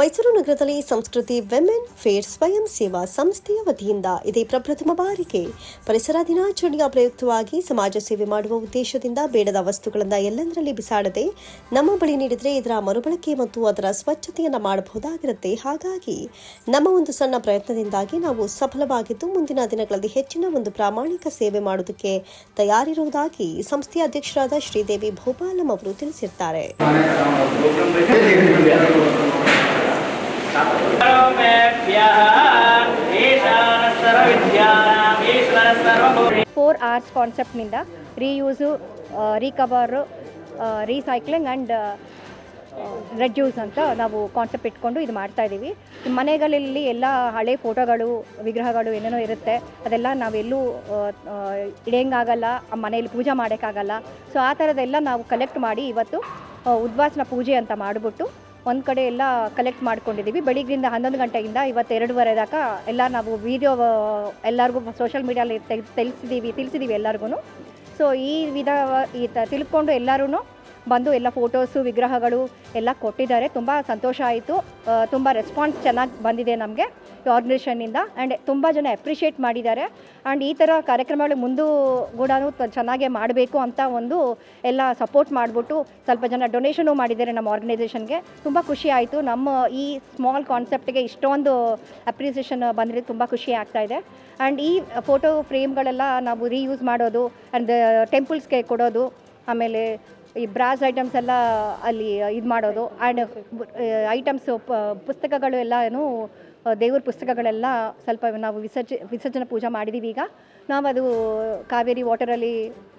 ಮೈಸೂರು ನಗರದಲ್ಲಿ ಸಂಸ್ಕೃತಿ women fair ಸ್ವಯಂ ಸೇವಾ ಸಂಸ್ಥೆಯ ವತಿಯಿಂದ ಇದೇ ಪ್ರಪ್ರಥಮ ಬಾರಿಗೆ ಪರಿಸರ ದಿನಾಚರಣೆಯ ಪ್ರಯುಕ್ತವಾಗಿ ಸಮಾಜ ಸೇವೆ ಮಾಡುವ ಉದ್ದೇಶದಿಂದ ಬೇಡದ ವಸ್ತುಗಳನ್ನು ಎಲ್ಲೆಂದರಲ್ಲಿ ಬಿಸಾಡದೆ ನಮ್ಮ ಬಳಿ ನೀಡಿದರೆ ಇದರ ಮರುಬಳಕೆ ಮತ್ತು ಅದರ ಸ್ವಚ್ಛತೆಯನ್ನು ಮಾಡಬಹುದಾಗಿರುತ್ತೆ. ಹಾಗಾಗಿ ನಮ್ಮ ಒಂದು ಸಣ್ಣ ಪ್ರಯತ್ನದಿಂದಾಗಿ ನಾವು ಸಫಲವಾಗಿದ್ದು ಮುಂದಿನ ದಿನಗಳಲ್ಲಿ ಹೆಚ್ಚಿನ ಒಂದು ಪ್ರಾಮಾಣಿಕ ಸೇವೆ ಮಾಡುವುದಕ್ಕೆ ತಯಾರಿರುವುದಾಗಿ ಸಂಸ್ಥೆಯ ಅಧ್ಯಕ್ಷರಾದ ಶ್ರೀದೇವಿ ಭೋಪಾಲಂ ಅವರು ತಿಳಿಸಿದ್ದಾರೆ four R's ಕಾನ್ಸೆಪ್ಟ್ನಿಂದ reuse recover recycling and reduce ಅಂತ ನಾವು ಕಾನ್ಸೆಪ್ಟ್ ಇಟ್ಕೊಂಡು ಇದು ಮಾಡ್ತಾ ಇದ್ದೀವಿ ಮನೆಗಳಲ್ಲಿ ಎಲ್ಲ ಹಳೆ ಫೋಟೋಗಳು ವಿಗ್ರಹಗಳು ಏನೇನೋ ಇರುತ್ತೆ, ಅದೆಲ್ಲ ನಾವೆಲ್ಲೂ ಇಡೋಂಗಾಗಲ್ಲ ಮನೆಯಲ್ಲಿ ಪೂಜೆ ಮಾಡೋಕ್ಕಾಗಲ್ಲ. ಸೊ ಆ ಥರದ್ದೆಲ್ಲ ನಾವು ಕಲೆಕ್ಟ್ ಮಾಡಿ ಇವತ್ತು ಉದ್ವಾಸನ ಪೂಜೆ ಅಂತ ಮಾಡಿಬಿಟ್ಟು ಒಂದು ಕಡೆ ಎಲ್ಲ ಕಲೆಕ್ಟ್ ಮಾಡ್ಕೊಂಡಿದ್ದೀವಿ ಬೆಳಿಗ್ಗಿಂದ ಹನ್ನೊಂದು ಗಂಟೆಯಿಂದ ಇವತ್ತು ಎರಡೂವರೆ ತನಕ ಎಲ್ಲ ನಾವು ವಿಡಿಯೋ ಎಲ್ಲರಿಗೂ ಸೋಷಿಯಲ್ ಮೀಡಿಯಲ್ಲಿ ತಿಳಿಸಿದ್ದೀವಿ ತಿಳಿಸಿದ್ದೀವಿ ಎಲ್ಲರಿಗೂ ಸೊ ಈ ವಿಧ, ಈ ತಿಳ್ಕೊಂಡು ಎಲ್ಲರೂ ಬಂದು ಎಲ್ಲ ಫೋಟೋಸು ವಿಗ್ರಹಗಳು ಎಲ್ಲ ಕೊಟ್ಟಿದ್ದಾರೆ. ತುಂಬ ಸಂತೋಷ ಆಯಿತು. ತುಂಬ ರೆಸ್ಪಾನ್ಸ್ ಚೆನ್ನಾಗಿ ಬಂದಿದೆ ನಮಗೆ ಆರ್ಗನೈಸೇಷನ್ನಿಂದ ಆ್ಯಂಡ್ ತುಂಬ ಜನ ಅಪ್ರಿಷಿಯೇಟ್ ಮಾಡಿದ್ದಾರೆ. ಆ್ಯಂಡ್ ಈ ಥರ ಕಾರ್ಯಕ್ರಮಗಳು ಮುಂದೂ ಕೂಡ ಚೆನ್ನಾಗೇ ಮಾಡಬೇಕು ಅಂತ ಒಂದು ಎಲ್ಲ ಸಪೋರ್ಟ್ ಮಾಡಿಬಿಟ್ಟು ಸ್ವಲ್ಪ ಜನ ಡೊನೇಷನು ಮಾಡಿದ್ದಾರೆ ನಮ್ಮ ಆರ್ಗನೈಸೇಷನ್ಗೆ ತುಂಬ ಖುಷಿ ಆಯಿತು. ನಮ್ಮ ಈ ಸ್ಮಾಲ್ ಕಾನ್ಸೆಪ್ಟ್ಗೆ ಇಷ್ಟೊಂದು ಅಪ್ರಿಸಿಯೇಷನ್ ಬಂದರೆ ತುಂಬ ಖುಷಿ ಆಗ್ತಾ ಇದೆ. ಆ್ಯಂಡ್ ಈ ಫೋಟೋ ಫ್ರೇಮ್ಗಳೆಲ್ಲ ನಾವು ರೀಯೂಸ್ ಮಾಡೋದು ಆ್ಯಂಡ್ ಟೆಂಪಲ್ಸ್ಗೆ ಕೊಡೋದು, ಆಮೇಲೆ ಈ ಬ್ರಾಸ್ ಐಟಮ್ಸ್ ಎಲ್ಲ ಅಲ್ಲಿ ಇದು ಮಾಡೋದು. ಆ್ಯಂಡ್ ಐಟಮ್ಸು ಪುಸ್ತಕಗಳು ಎಲ್ಲನೂ ದೇವ್ರ ಪುಸ್ತಕಗಳೆಲ್ಲ ಸ್ವಲ್ಪ ನಾವು ವಿಸರ್ಜ, ವಿಸರ್ಜನೆ ಪೂಜೆ ಮಾಡಿದ್ದೀವಿ ಈಗ. ನಾವು ಅದು ಕಾವೇರಿ ವಾಟರಲ್ಲಿ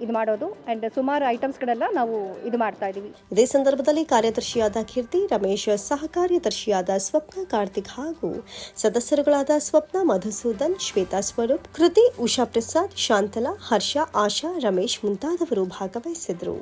ಇದು ಮಾಡೋದು. ಆ್ಯಂಡ್ ಸುಮಾರು ಐಟಮ್ಸ್ಗಳೆಲ್ಲ ನಾವು ಇದು ಮಾಡ್ತಾ ಇದ್ದೀವಿ ಇದೇ ಸಂದರ್ಭದಲ್ಲಿ ಕಾರ್ಯದರ್ಶಿಯಾದ ಕೀರ್ತಿ, ರಮೇಶ್ ಸಹ ಕಾರ್ಯದರ್ಶಿಯಾದ ಸ್ವಪ್ನ, ಕಾರ್ತಿಕ್ ಹಾಗೂ ಸದಸ್ಯರುಗಳಾದ ಸ್ವಪ್ನ, ಮಧುಸೂದನ್, ಶ್ವೇತಾ ಸ್ವರೂಪ್, ಕೃತಿ, ಉಷಾ ಪ್ರಸಾದ್, ಶಾಂತಲಾ, ಹರ್ಷ, ಆಶಾ, ರಮೇಶ್ ಮುಂತಾದವರು ಭಾಗವಹಿಸಿದರು.